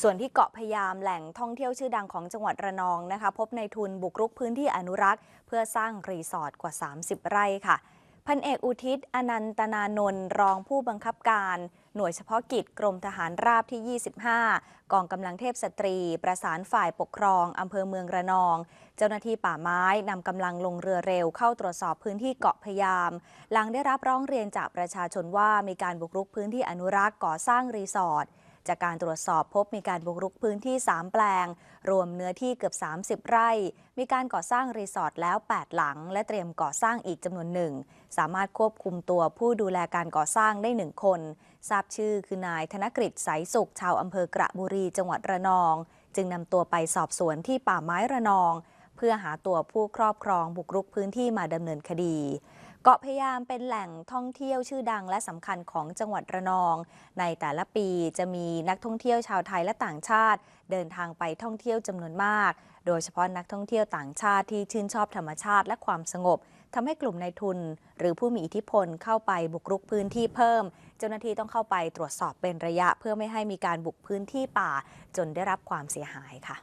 ส่วนที่เกาะพยามแหล่งท่องเที่ยวชื่อดังของจังหวัดระนองนะคะ พบในทุนบุกรุกพื้นที่อนุรักษ์ เพื่อสร้างรีสอร์ทกว่า 30 ไร่ค่ะ พันเอกอุทิศ อนันตนานนท์รองผู้บังคับการ หน่วยเฉพาะกิจกรมทหารราบที่ 25 กองกำลังเทพสตรี ประสานฝ่ายปกครองอำเภอเมืองระนอง เจ้าหน้าที่ป่าไม้นำกำลังลงเรือเร็วเข้าตรวจสอบพื้นที่เกาะพยาม หลังได้รับร้องเรียนจากประชาชนว่ามีการบุกรุกพื้นที่อนุรักษ์ก่อสร้างรีสอร์ท จากการตรวจสอบพบมีการบุกรุกพื้นที่ 3 แปลง รวมเนื้อที่เกือบ 30 ไร่ มีการก่อสร้างรีสอร์ทแล้ว 8 หลัง และเตรียมก่อสร้างอีกจำนวนหนึ่ง สามารถควบคุมตัวผู้ดูแลการก่อสร้างได้1คน ทราบชื่อคือนายธนกฤษสายสุข ชาวอำเภอกระบุรีจังหวัดระนอง จึงนำตัวไปสอบสวนที่ป่าไม้ระนอง เพื่อหาตัวผู้ครอบครองบุกรุกพื้นที่มาดำเนินคดี เกาะพะยามเป็นแหล่งท่องเที่ยวชื่อดังและสำคัญของจังหวัดระนอง ในแต่ละปีจะมีนักท่องเที่ยวชาวไทยและต่างชาติ เดินทางไปท่องเที่ยวจำนวนมาก โดยเฉพาะนักท่องเที่ยวต่างชาติที่ชื่นชอบธรรมชาติและความสงบทำให้กลุ่มนายทุน หรือผู้มีอิทธิพลเข้าไปบุกรุกพื้นที่เพิ่ม เจ้าหน้าที่ต้องเข้าไปตรวจสอบเป็นระยะ เพื่อไม่ให้มีการบุกพื้นที่ป่า จนได้รับความเสียหายค่ะ